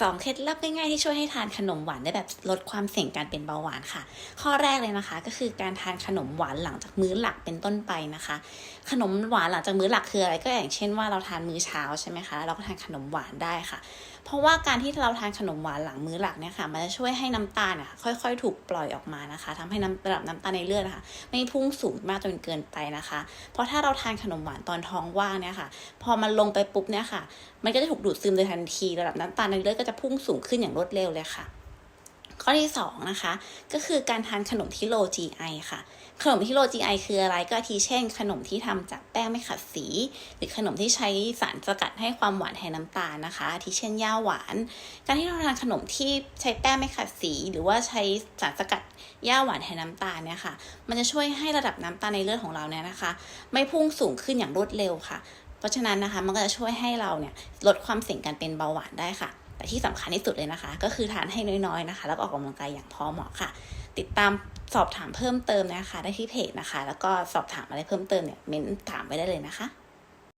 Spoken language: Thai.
สองเคล็ดลับง่ายๆที่ช่วยให้ทานขนมหวานได้แบบลดความเสี่ยงการเป็นเบาหวานค่ะ ข้อแรกเลยนะคะ ก็คือการทานขนมหวานหลังจากมื้อหลักเป็นต้นไปนะคะ ขนมหวานหลังจากมื้อหลักคืออะไรก็อย่างเช่นว่าเราทานมื้อเช้าใช่ไหมคะแล้วเราก็ทานขนมหวานได้ค่ะ เพราะว่าการที่เราทานขนมหวานหลังมื้อหลักเนี่ยค่ะ มันจะช่วยให้น้ำตาลเนี่ยค่อย ๆ ถูกปล่อยออกมานะคะทำให้น้ำระดับน้ำตาลในเลือดนะคะไม่พุ่งสูงมากจนเกินไปนะคะ เพราะถ้าเราทานขนมหวานตอนท้องว่างเนี่ยค่ะ พอมันลงไปปุ๊บเนี่ยค่ะ มันก็จะถูกดูดซึมโดยทันที ระดับน้ำตาลในเลือดก็จะพุ่งสูงขึ้นอย่างรวดเร็วเลยค่ะ ข้อที่สองนะคะ ก็คือการทานขนมที่ low GI ค่ะ ขนมที่ low GI คืออะไรก็ทิเช่น ขนมที่ทำจากแป้งไม่ขัดสี หรือขนมที่ใช้สารสกัดให้ความหวานแทนน้ำตาลนะคะทิเช่นย่าหวาน การที่เราทานขนมที่ใช้แป้งไม่ขัดสี หรือว่าใช้สารสกัดย่าหวานแทนน้ำตาลเนี่ยค่ะ มันจะช่วยให้ระดับน้ำตาลในเลือดของเราเนี่ยนะคะ ไม่พุ่งสูงขึ้นอย่างรวดเร็วค่ะ เพราะฉะนั้นนะคะมันก็จะช่วยให้เราเนี่ยลดความเสี่ยงการเป็นเบาหวานได้ค่ะ แต่ที่สำคัญที่สุดเลยนะคะ ก็คือทานให้น้อยๆนะคะ แล้วออกกำลังกายอย่างพอเหมาะค่ะ ติดตามสอบถามเพิ่มเติมนะคะ ได้ที่เพจนะคะ แล้วก็สอบถามอะไรเพิ่มเติมเนี่ยเม้นถามไปได้เลยนะคะ